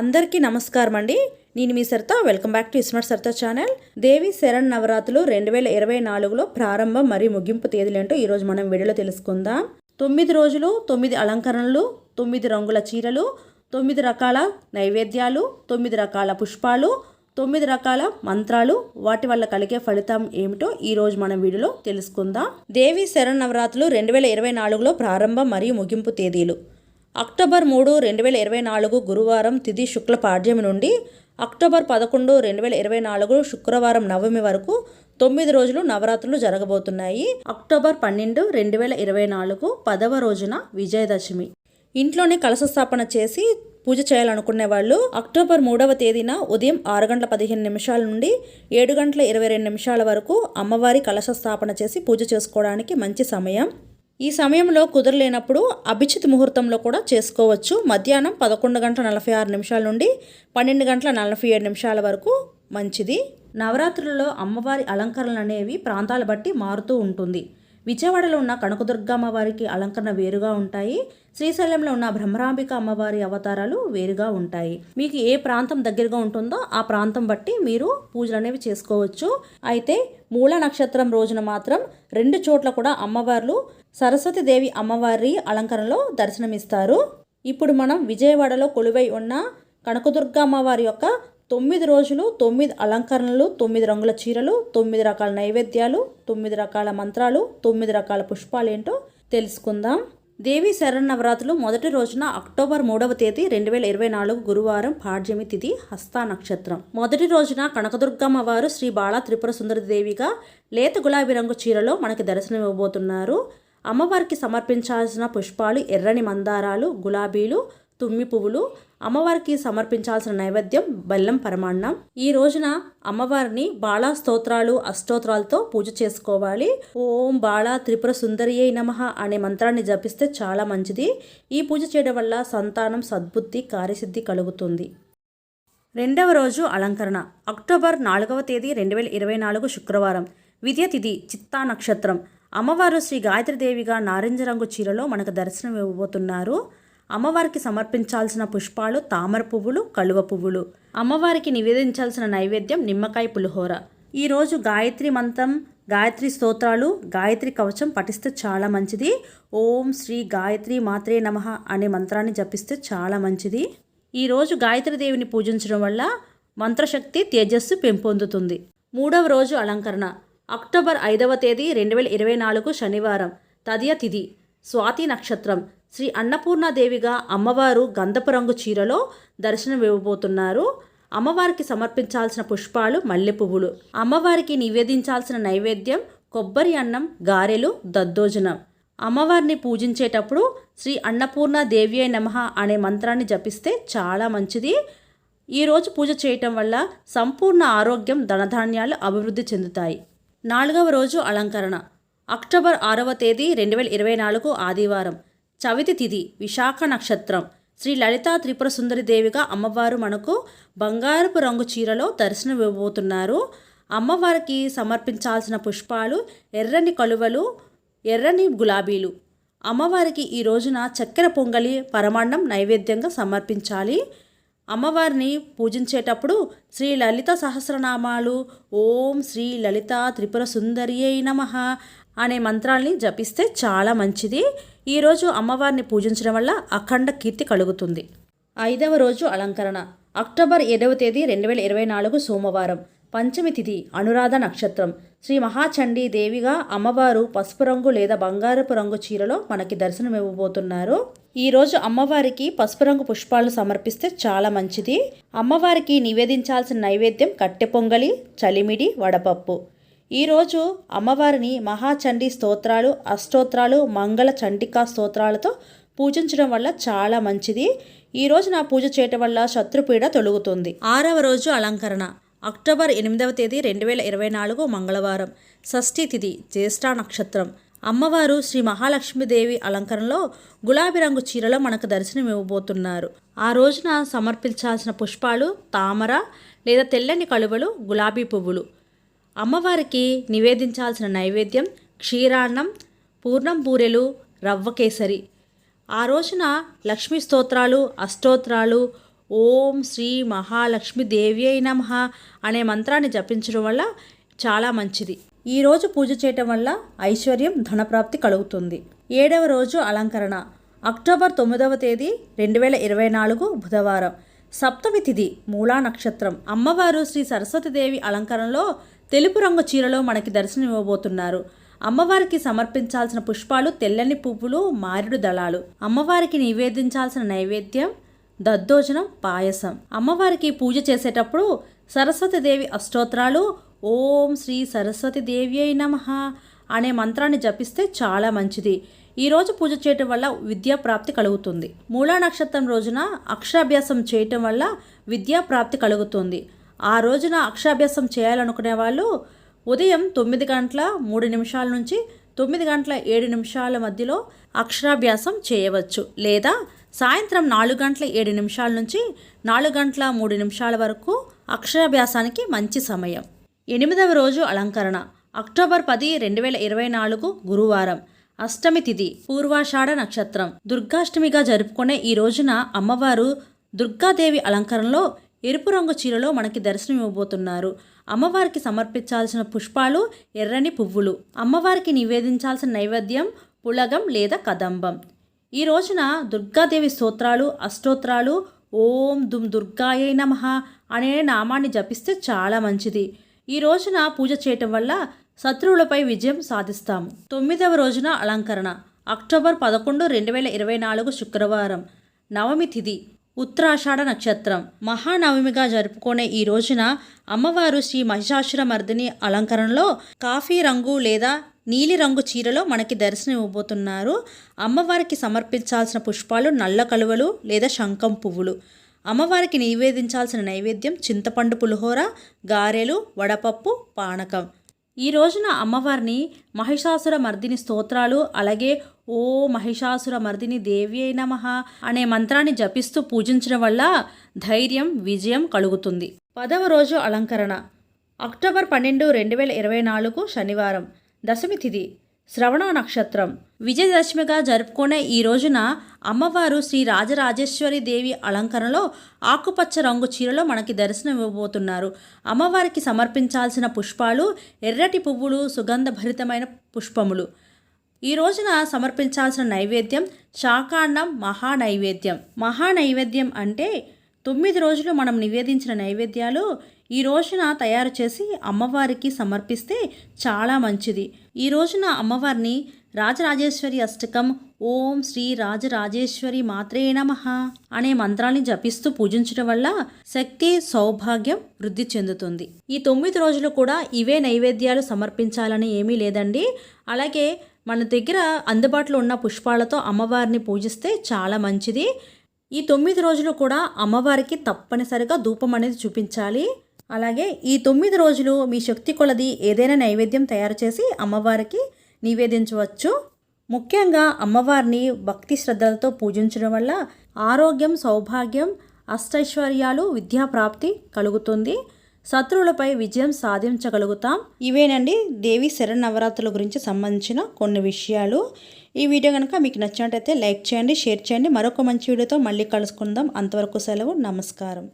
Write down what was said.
అందరికీ నమస్కారం అండి. నేను మీ Saritha. Welcome back to ismart Saritha channel దేవి శరణ్ నవరాత్రులు రెండు వేల ఇరవై నాలుగులో ప్రారంభం మరియు ముగింపు తేదీలేంటో ఈరోజు మనం వీడియోలో తెలుసుకుందాం. తొమ్మిది రోజులు తొమ్మిది అలంకరణలు తొమ్మిది రంగుల చీరలు తొమ్మిది రకాల నైవేద్యాలు తొమ్మిది రకాల పుష్పాలు తొమ్మిది రకాల మంత్రాలు వాటి వల్ల కలిగే ఫలితం ఏమిటో ఈ రోజు మనం వీడియోలో తెలుసుకుందాం. దేవి శరణ్ నవరాత్రులు రెండు వేల ఇరవై నాలుగులో ప్రారంభం మరియు ముగింపు తేదీలు. అక్టోబర్ మూడు రెండు వేల ఇరవై నాలుగు గురువారం తిథి శుక్ల పాడ్యమి నుండి అక్టోబర్ పదకొండు రెండు వేల ఇరవై నాలుగు శుక్రవారం నవమి వరకు తొమ్మిది రోజులు నవరాత్రులు జరగబోతున్నాయి. అక్టోబర్ పన్నెండు రెండు వేల ఇరవై నాలుగు పదవ రోజున విజయదశమి. ఇంట్లోనే కలశ స్థాపన చేసి పూజ చేయాలనుకునే వాళ్ళు అక్టోబర్ మూడవ తేదీన ఉదయం ఆరు గంటల పదిహేను నిమిషాల నుండి ఏడు గంటల ఇరవై రెండు నిమిషాల వరకు అమ్మవారి కలశ స్థాపన చేసి పూజ చేసుకోవడానికి మంచి సమయం. ఈ సమయంలో కుదరలేనప్పుడు అభిచిత్ ముహూర్తంలో కూడా చేసుకోవచ్చు. మధ్యాహ్నం పదకొండు గంటల నలభై ఆరు నిమిషాల నుండి పన్నెండు గంటల నలభై ఏడు నిమిషాల వరకు మంచిది. నవరాత్రులలో అమ్మవారి అలంకరణలు అనేవి ప్రాంతాల బట్టి మారుతూ ఉంటుంది. విజయవాడలో ఉన్న కనకదుర్గ అమ్మవారికి అలంకరణ వేరుగా ఉంటాయి. శ్రీశైలంలో ఉన్న బ్రహ్మరాంబిక అమ్మవారి అవతారాలు వేరుగా ఉంటాయి. మీకు ఏ ప్రాంతం దగ్గరగా ఉంటుందో ఆ ప్రాంతం బట్టి మీరు పూజలు అనేవి చేసుకోవచ్చు. అయితే మూల నక్షత్రం రోజున మాత్రం రెండు చోట్ల కూడా అమ్మవార్లు సరస్వతి దేవి అమ్మవారి అలంకరణలో దర్శనమిస్తారు. ఇప్పుడు మనం విజయవాడలో కొలువై ఉన్న కనకదుర్గ అమ్మవారి యొక్క తొమ్మిది రోజులు తొమ్మిది అలంకరణలు తొమ్మిది రంగుల చీరలు తొమ్మిది రకాల నైవేద్యాలు తొమ్మిది రకాల మంత్రాలు తొమ్మిది రకాల పుష్పాలు ఏంటో తెలుసుకుందాం. దేవి శరణవరాత్రులు మొదటి రోజున అక్టోబర్ మూడవ తేదీ రెండు వేల ఇరవై నాలుగు గురువారం పాడ్యమి తిథి హస్త నక్షత్రం. మొదటి రోజున కనకదుర్గమ్మ వారు శ్రీ బాల త్రిపుర సుందరి దేవిగా లేత గులాబీ రంగు చీరలో మనకి దర్శనం ఇవ్వబోతున్నారు. అమ్మవారికి సమర్పించాల్సిన పుష్పాలు ఎర్రని మందారాలు గులాబీలు తుమ్మి పువ్వులు అమ్మవారికి సమర్పించాల్సిన నైవేద్యం బెల్లం పరమాన్నం. ఈ రోజున అమ్మవారిని బాలా స్తోత్రాలు అష్టోత్రాలతో పూజ చేసుకోవాలి. ఓం బాళా త్రిపుర సుందరియే నమః అనే మంత్రాన్ని జపిస్తే చాలా మంచిది. ఈ పూజ చేయడం వల్ల సంతానం సద్బుద్ధి కార్యసిద్ధి కలుగుతుంది. రెండవ రోజు అలంకరణ. అక్టోబర్ నాలుగవ తేదీ రెండు వేల ఇరవై నాలుగు శుక్రవారం. విద్య తిథి చిత్తా నక్షత్రం. అమ్మవారు శ్రీ గాయత్రిదేవిగా నారింజ రంగు చీరలో మనకు దర్శనం ఇవ్వబోతున్నారు అమ్మవారికి సమర్పించాల్సిన పుష్పాలు తామర పువ్వులు కలువ పువ్వులు. అమ్మవారికి నివేదించాల్సిన నైవేద్యం నిమ్మకాయ పులిహోర. ఈరోజు గాయత్రి మంత్రం గాయత్రి స్తోత్రాలు గాయత్రి కవచం పఠిస్తే చాలా మంచిది. ఓం శ్రీ గాయత్రి మాత్రే నమః అనే మంత్రాన్ని జపిస్తే చాలా మంచిది. ఈరోజు గాయత్రీదేవిని పూజించడం వల్ల మంత్రశక్తి తేజస్సు పెంపొందుతుంది. మూడవ రోజు అలంకరణ. అక్టోబర్ ఐదవ తేదీ రెండు వేల ఇరవై నాలుగు శనివారం. తదియ తిథి. స్వాతి నక్షత్రం. శ్రీ అన్నపూర్ణాదేవిగా అమ్మవారు గంధపు రంగు చీరలో దర్శనం ఇవ్వబోతున్నారు. అమ్మవారికి సమర్పించాల్సిన పుష్పాలు మల్లె పువ్వులు అమ్మవారికి నివేదించాల్సిన నైవేద్యం కొబ్బరి అన్నం గారెలు దద్దోజనం. అమ్మవారిని పూజించేటప్పుడు శ్రీ అన్నపూర్ణ దేవి నమః అనే మంత్రాన్ని జపిస్తే చాలా మంచిది. ఈరోజు పూజ చేయటం వల్ల సంపూర్ణ ఆరోగ్యం ధనధాన్యాలు అభివృద్ధి చెందుతాయి. నాలుగవ రోజు అలంకరణ. అక్టోబర్ ఆరవ తేదీ రెండు వేల ఇరవై నాలుగు ఆదివారం. చవితి తిథి విశాఖ నక్షత్రం. శ్రీ లలితా త్రిపుర సుందరి దేవిగా అమ్మవారు మనకు బంగారపు రంగు చీరలో దర్శనం ఇవ్వబోతున్నారు అమ్మవారికి సమర్పించాల్సిన పుష్పాలు ఎర్రని కలువలు ఎర్రని గులాబీలు. అమ్మవారికి ఈ రోజున చక్కెర పొంగలి పరమాన్నం నైవేద్యంగా సమర్పించాలి. అమ్మవారిని పూజించేటప్పుడు శ్రీ లలిత సహస్రనామాలు ఓం శ్రీ లలిత త్రిపుర సుందరియై నమ అనే మంత్రాల్ని జపిస్తే చాలా మంచిది. ఈరోజు అమ్మవారిని పూజించడం వల్ల అఖండ కీర్తి కలుగుతుంది. ఐదవ రోజు అలంకరణ. అక్టోబర్ ఏడవ తేదీ రెండు వేల ఇరవై నాలుగు సోమవారం పంచమి తిథి అనురాధ నక్షత్రం. శ్రీ మహాచండీ దేవిగా అమ్మవారు పసుపు రంగు లేదా బంగారపు రంగు చీరలో మనకి దర్శనమివ్వబోతున్నారు. ఈరోజు అమ్మవారికి పసుపు రంగు పుష్పాలను సమర్పిస్తే చాలా మంచిది. అమ్మవారికి నివేదించాల్సిన నైవేద్యం కట్టె పొంగలి చలిమిడి వడపప్పు. ఈరోజు అమ్మవారిని మహాచండీ స్తోత్రాలు అష్టోత్రాలు మంగళ చండికా స్తోత్రాలతో పూజించడం వల్ల చాలా మంచిది. ఈ రోజు నా పూజ చేయటం వల్ల శత్రుపీడ తొలుగుతుంది. ఆరవ రోజు అలంకరణ. అక్టోబర్ ఎనిమిదవ తేదీ రెండు వేల ఇరవై నాలుగు మంగళవారం. షష్ఠి తిథి జ్యేష్ఠ నక్షత్రం. అమ్మవారు శ్రీ మహాలక్ష్మీదేవి అలంకరణలో గులాబీ రంగు చీరలో మనకు దర్శనం ఇవ్వబోతున్నారు. ఆ రోజున సమర్పించాల్సిన పుష్పాలు తామర లేదా తెల్లని కలువలు గులాబీ పువ్వులు. అమ్మవారికి నివేదించాల్సిన నైవేద్యం క్షీరాన్నం పూర్ణం బూరెలు రవ్వ కేసరి. ఆ రోజున లక్ష్మీ స్తోత్రాలు అష్టోత్రాలు ఓం శ్రీ మహాలక్ష్మి దేవి అయి అనే మంత్రాన్ని జపించడం వల్ల చాలా మంచిది. ఈ రోజు పూజ చేయటం వల్ల ఐశ్వర్యం ధనప్రాప్తి కలుగుతుంది. ఏడవ రోజు అలంకరణ. అక్టోబర్ తొమ్మిదవ తేదీ రెండు వేల ఇరవై నాలుగు బుధవారం. సప్తమి తిథి మూలా నక్షత్రం. అమ్మవారు శ్రీ సరస్వతిదేవి అలంకరణలో తెలుపు రంగు చీరలో మనకి దర్శనం ఇవ్వబోతున్నారు అమ్మవారికి సమర్పించాల్సిన పుష్పాలు తెల్లని పువ్వులు మారేడు దళాలు. అమ్మవారికి నివేదించాల్సిన నైవేద్యం దద్దోజనం పాయసం. అమ్మవారికి పూజ చేసేటప్పుడు సరస్వతిదేవి అష్టోత్రాలు ఓం శ్రీ సరస్వతి దేవి అయి నమ అనే మంత్రాన్ని జపిస్తే చాలా మంచిది. ఈరోజు పూజ చేయటం వల్ల విద్యా ప్రాప్తి కలుగుతుంది. మూలా నక్షత్రం రోజున అక్షరాభ్యాసం చేయటం వల్ల విద్యా ప్రాప్తి కలుగుతుంది. ఆ రోజున అక్షరాభ్యాసం చేయాలనుకునే వాళ్ళు ఉదయం తొమ్మిది గంటల మూడు నిమిషాల నుంచి తొమ్మిది గంటల ఏడు నిమిషాల మధ్యలో అక్షరాభ్యాసం చేయవచ్చు. లేదా సాయంత్రం నాలుగు గంటల ఏడు నిమిషాల నుంచి నాలుగు గంటల మూడు నిమిషాల వరకు అక్షరాభ్యాసానికి మంచి సమయం. ఎనిమిదవ రోజు అలంకరణ. అక్టోబర్ పది రెండు వేల ఇరవై నాలుగు గురువారం. అష్టమి తిథి పూర్వాషాఢ నక్షత్రం. దుర్గాష్టమిగా జరుపుకునే ఈ రోజున అమ్మవారు దుర్గాదేవి అలంకరణలో ఎరుపు రంగు చీరలో మనకి దర్శనం ఇవ్వబోతున్నారు అమ్మవారికి సమర్పించాల్సిన పుష్పాలు ఎర్రని పువ్వులు. అమ్మవారికి నివేదించాల్సిన నైవేద్యం పులగం లేదా కదంబం. ఈ రోజున దుర్గాదేవి స్తోత్రాలు అష్టోత్రాలు ఓం దుమ్ దుర్గాయ నమః అనే నామాన్ని జపిస్తే చాలా మంచిది. ఈ రోజున పూజ చేయటం వల్ల శత్రువులపై విజయం సాధిస్తాము. తొమ్మిదవ రోజున అలంకరణ. అక్టోబర్ పదకొండు రెండు వేల ఇరవై నాలుగు శుక్రవారం. నవమి తిథి ఉత్తరాషాఢ నక్షత్రం. మహానవమిగా జరుపుకునే ఈ రోజున అమ్మవారు శ్రీ మహిషాసుర మర్దిని అలంకరణలో కాఫీ రంగు లేదా నీలిరంగు చీరలో మనకి దర్శనం ఇవ్వబోతున్నారు అమ్మవారికి సమర్పించాల్సిన పుష్పాలు నల్ల కలువలు లేదా శంఖం పువ్వులు. అమ్మవారికి నివేదించాల్సిన నైవేద్యం చింతపండు పులిహోర గారెలు వడపప్పు పానకం. ఈ రోజున అమ్మవారిని మహిషాసుర మర్దిని స్తోత్రాలు అలాగే ఓ మహిషాసుర మర్దిని దేవి అయిన అనే మంత్రాన్ని జపిస్తూ పూజించడం వల్ల ధైర్యం విజయం కలుగుతుంది. పదవ రోజు అలంకరణ. అక్టోబర్ పన్నెండు రెండు వేల ఇరవై నాలుగు శనివారం. దశమి తిథి. శ్రవణ నక్షత్రం. విజయదశమిగా జరుపుకునే ఈ రోజున అమ్మవారు శ్రీ రాజరాజేశ్వరి దేవి అలంకరణలో ఆకుపచ్చ రంగు చీరలో మనకి దర్శనం ఇవ్వబోతున్నారు అమ్మవారికి సమర్పించాల్సిన పుష్పాలు ఎర్రటి పువ్వులు సుగంధభరితమైన పుష్పములు. ఈ రోజున సమర్పించాల్సిన నైవేద్యం శాకాండం మహా నైవేద్యం మహా నైవేద్యం అంటే తొమ్మిది రోజులు మనం నివేదించిన నైవేద్యాలు ఈ రోజున తయారు చేసి అమ్మవారికి సమర్పిస్తే చాలా మంచిది. ఈ రోజున అమ్మవారిని రాజరాజేశ్వరి అష్టకం. ఓం శ్రీ రాజరాజేశ్వరి మాత్రే నమః అనే మంత్రాన్ని జపిస్తూ పూజించడం వల్ల శక్తి సౌభాగ్యం వృద్ధి చెందుతుంది. ఈ తొమ్మిది రోజులు కూడా ఇవే నైవేద్యాలు సమర్పించాలని ఏమీ లేదండి. అలాగే మన దగ్గర అందుబాటులో ఉన్న పుష్పాలతో అమ్మవారిని పూజిస్తే చాలా మంచిది. ఈ తొమ్మిది రోజులు కూడా అమ్మవారికి తప్పనిసరిగా ధూపం అనేది చూపించాలి. అలాగే ఈ తొమ్మిది రోజులు మీ శక్తి కొలది ఏదైనా నైవేద్యం తయారు చేసి అమ్మవారికి నివేదించవచ్చు. ముఖ్యంగా అమ్మవారిని భక్తి శ్రద్ధలతో పూజించడం వల్ల ఆరోగ్యం సౌభాగ్యం అష్టైశ్వర్యాలు విద్యాప్రాప్తి కలుగుతుంది. శత్రువులపై విజయం సాధించగలుగుతాం. ఇవేనండి దేవి శరణవరాత్రుల గురించి సంబంధించిన కొన్ని విషయాలు. ఈ వీడియో కనుక మీకు నచ్చినట్టయితే లైక్ చేయండి షేర్ చేయండి. మరొక మంచి వీడియోతో మళ్ళీ కలుసుకుందాం. అంతవరకు సెలవు నమస్కారం.